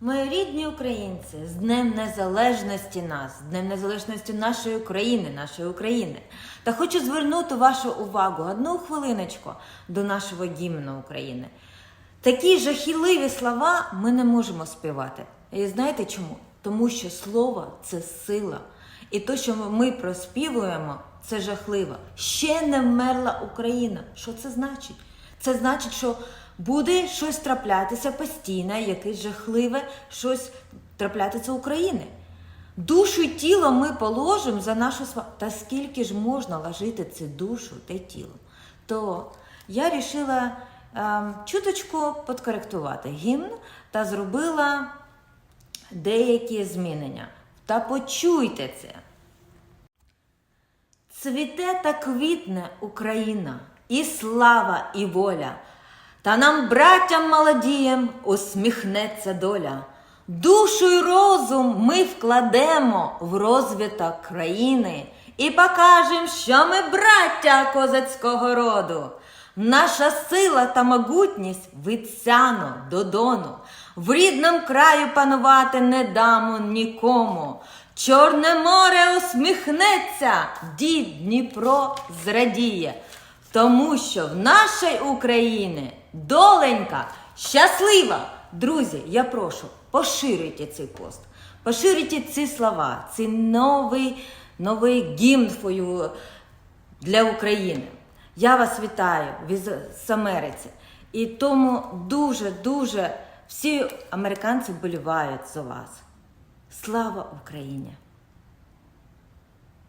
Мої рідні українці, з Днем Незалежності нас, з Днем Незалежності нашої країни, нашої України. Та хочу звернути вашу увагу одну хвилиночку до нашого гімну України. Такі жахливі слова ми не можемо співати. І знаєте чому? Тому що слово це сила. І те, що ми проспівуємо, це жахливо. Ще не вмерла Україна. Що це значить? Це значить, що буде щось траплятися постійно, якесь жахливе, щось траплятися України. Душу і тіло ми положимо за нашу. Та скільки ж можна ложити цю душу та тіло? То я вирішила ем, чуточку підкоректувати гімн та зробила деякі змінення. Та почуйте це. Цвіте та квітне Україна, і слава, і воля. Та нам, браттям молодієм, усміхнеться доля. Душу й розум ми вкладемо в розвиток країни і покажем, що ми браття козацького роду. Наша сила та могутність від сяну до дону. В рідному краю панувати не дамо нікому. Чорне море усміхнеться, дід Дніпро зрадіє. Тому що в нашій Україні доленька щаслива. Друзі, я прошу, поширюйте цей пост, поширюйте ці слова, цей новий, новий гімн для України. Я вас вітаю з Америці. І тому дуже-дуже всі американці вболівають за вас. Слава Україні!